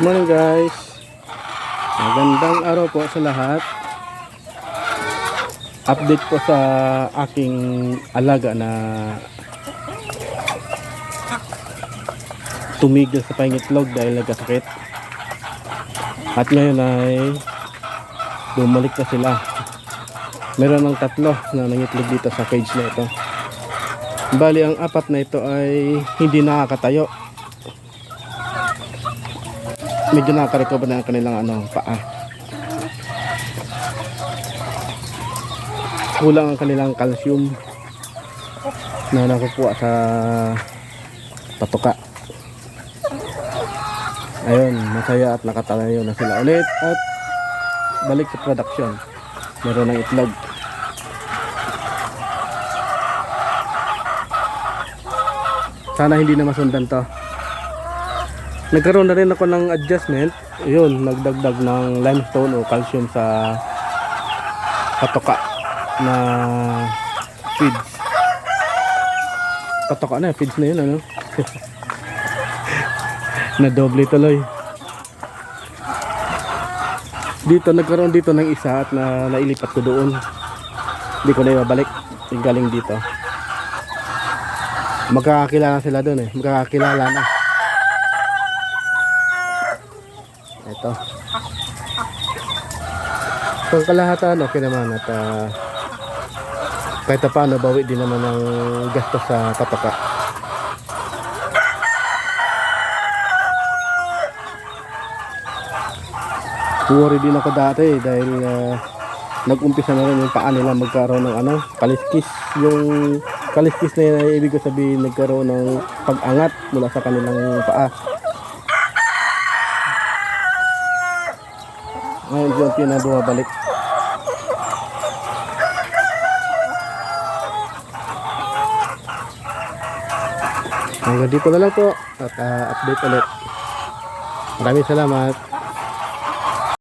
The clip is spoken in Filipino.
Morning guys. Magandang araw po sa lahat. Update po sa aking alaga na tumigil sa pangitlog dahil nagkasakit. At ngayon ay bumalik na sila. Meron ng tatlo na nangitlog dito sa cage na ito. Bali ang apat na ito ay hindi nakakatayo. Medyo nakaka-recover na ang kanilang ano, paa. Kulang ang kanilang calcium na nakukuha sa patuka. Ayun, masaya at nakatayo na sila ulit at balik sa production. Meron ng itlog. Sana hindi na masundan to nagkaroon na rin ako ng adjustment. Yun nagdagdag ng limestone o calcium sa patoka na feeds. Patoka na feeds na yun ano? Na doble tuloy. Dito nagkaroon dito ng isa at na nailipat ko doon. Hindi ko na ibabalik. Galing dito. Magkakakilala sila doon eh. Magkakakilala na ito. Pang kalahatan, okay naman at ah, kahit pa paano, bawi din naman ng gastos sa patoka. Worry din ako dati dahil ah, nag-umpisa na rin yung paa nila magkaroon ng ano, kaliskis. Yung kaliskis na yun ay ibig sabihin nagkaroon ng pag-angat mula sa kanilang paa. Ngayon unti na bumabalik. Hanggang dito na lang po at ah, update ulit. Maraming salamat.